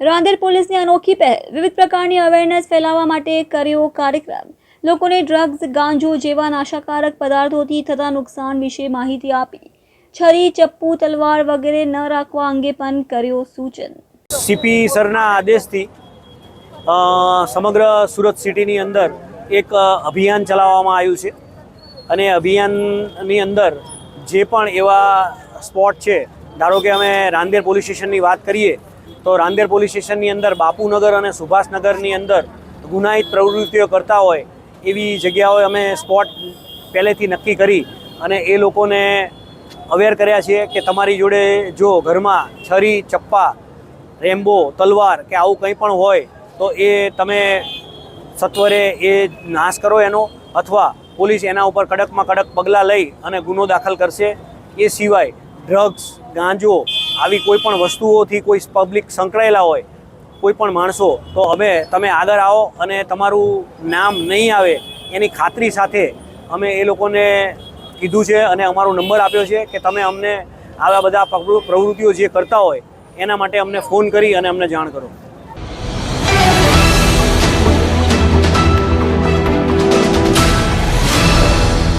રાંદેર પોલીસની અનોખી પહેલ. વિવિધ પ્રકારની અવેરનેસ ફેલાવવા માટે કર્યો કાર્યક્રમ. લોકોને ડ્રગ્સ ગાંજો જેવા નાશાકારક પદાર્થોથી થતા નુકસાન વિશે માહિતી આપી. છરી, ચપ્પુ, તલવાર વગેરે ન રાખવા અંગે પણ કર્યો સૂચન. સીપી સરના આદેશથી સમગ્ર સુરત સિટીની અંદર એક અભિયાન ચલાવવામાં આવ્યું છે. અને અભિયાનની અંદર જે પણ એવા સ્પોટ છે, ધારો કે અમે રાંદેર પોલીસ સ્ટેશનની વાત કરીએ તો રાંદેર પોલીસ સ્ટેશનની અંદર, બાપુનગર અને સુભાષનગરની અંદર ગુનાહિત પ્રવૃત્તિઓ કરતા હોય, એવી જગ્યાઓએ અમે સ્પોટ પહેલેથી નક્કી કરી અને એ લોકોને અવેર કર્યા છીએ કે તમારી જોડે જો ઘરમાં છરી, ચપ્પા, રેમ્બો, તલવાર કે આવું કંઈ પણ હોય, તો એ તમે સત્વરે એ નાશ કરો એનો અથવા પોલીસ એના ઉપર કડકમાં કડક પગલાં લઈ અને ગુનો દાખલ કરશે. એ સિવાય ડ્રગ્સ ગાંજો આવી કોઈ પણ વસ્તુઓથી કોઈ પબ્લિક સંકળાયેલા હોય, કોઈ પણ માણસો, તો હવે તમે આગળ આવો અને તમારું નામ નહીં આવે એની ખાતરી સાથે અમે એ લોકોને કીધું છે અને અમારો નંબર આપ્યો છે કે તમે અમને આવા બધા પ્રવૃત્તિઓ જે કરતા હોય, એના માટે અમને ફોન કરી અને અમને જાણ કરો.